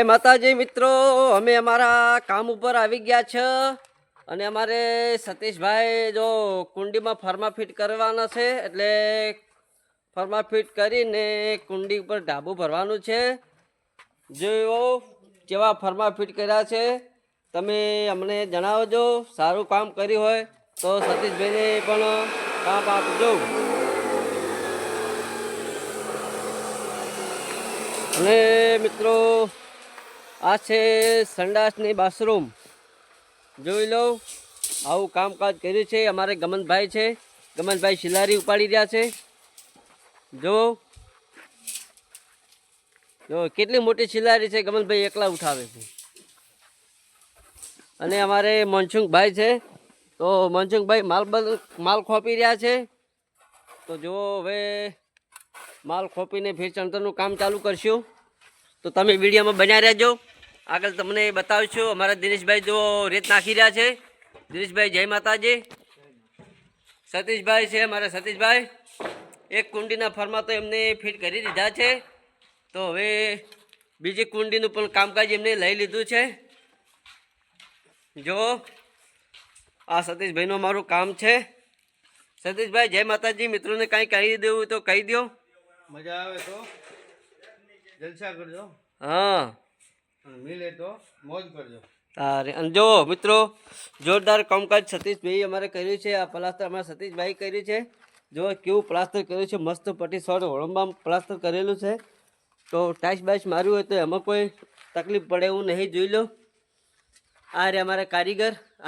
એ માતાજી મિત્રો, અમે અમારા કામ ઉપર આવી ગયા છે અને અમારે સતીશભાઈ જો કુંડીમાં ફર્મા ફિટ કરવાના છે, એટલે ફર્મા ફિટ કરીને કુંડી ઉપર ઢાબુ ભરવાનું છે. જો જેવા ફર્મા ફિટ કર્યા છે, તમે અમને જણાવજો, સારું કામ કર્યું હોય તો સતીશભાઈને પણ કામ આપજો. અને મિત્રો આ છે સંડાસની બાથરૂમ. જોઈ લો, આવું કામકાજ કર્યું છે. અમારે ગમનભાઈ છે. ગમનભાઈ શિલારી ઉપાડી રહ્યા છે. જો જો, કેટલી મોટી શિલારી છે ગમનભાઈ એકલા ઉઠાવે છે. અને અમારે મનસુખભાઈ છે. તો મનસુખભાઈ માલ માલ ખોપી રહ્યા છે. તો જો, હવે માલ ખોપીને ફેર ચણતરનું કામ ચાલુ કરશું. તો તમે વિડીયોમાં બન્યા રહેજો. આગળ તમને બતાવશું અમારા દિનેશભાઈ જો રેત નાખી રહ્યા છે. દિનેશભાઈ જય માતાજી. સતીશભાઈ છે અમારા સતીશભાઈ. એક કુંડીના ફરમાં તો એમને ફિટ કરી દીધા છે. તો હવે બીજી કુંડીનું પણ કામકાજ એમને લઈ લીધું છે. જો આ સતીશભાઈનું અમારું કામ છે. સતીશભાઈ જય માતાજી. મિત્રોને કાંઈ કહી દેવું તો કહી દો મજા આવે તો? જલસા કરજો. હા. મિલે જો મિત્રો, જોરદાર કામકાજ સતીશભાઈ અમારે કર્યું છે. આ પ્લાસ્ટર અમારા સતીશભાઈ કર્યું છે. જો કેવું પ્લાસ્ટર કર્યું છે, મસ્ત પટી શોર્ટ હોળંબામ પ્લાસ્ટર કરેલું છે. તો ટાઈસ બાઈસ માર્યું હોય તો એમાં કોઈ તકલીફ પડે એવું નહીં, જોઈ લો. આ રે અમારા કારીગર.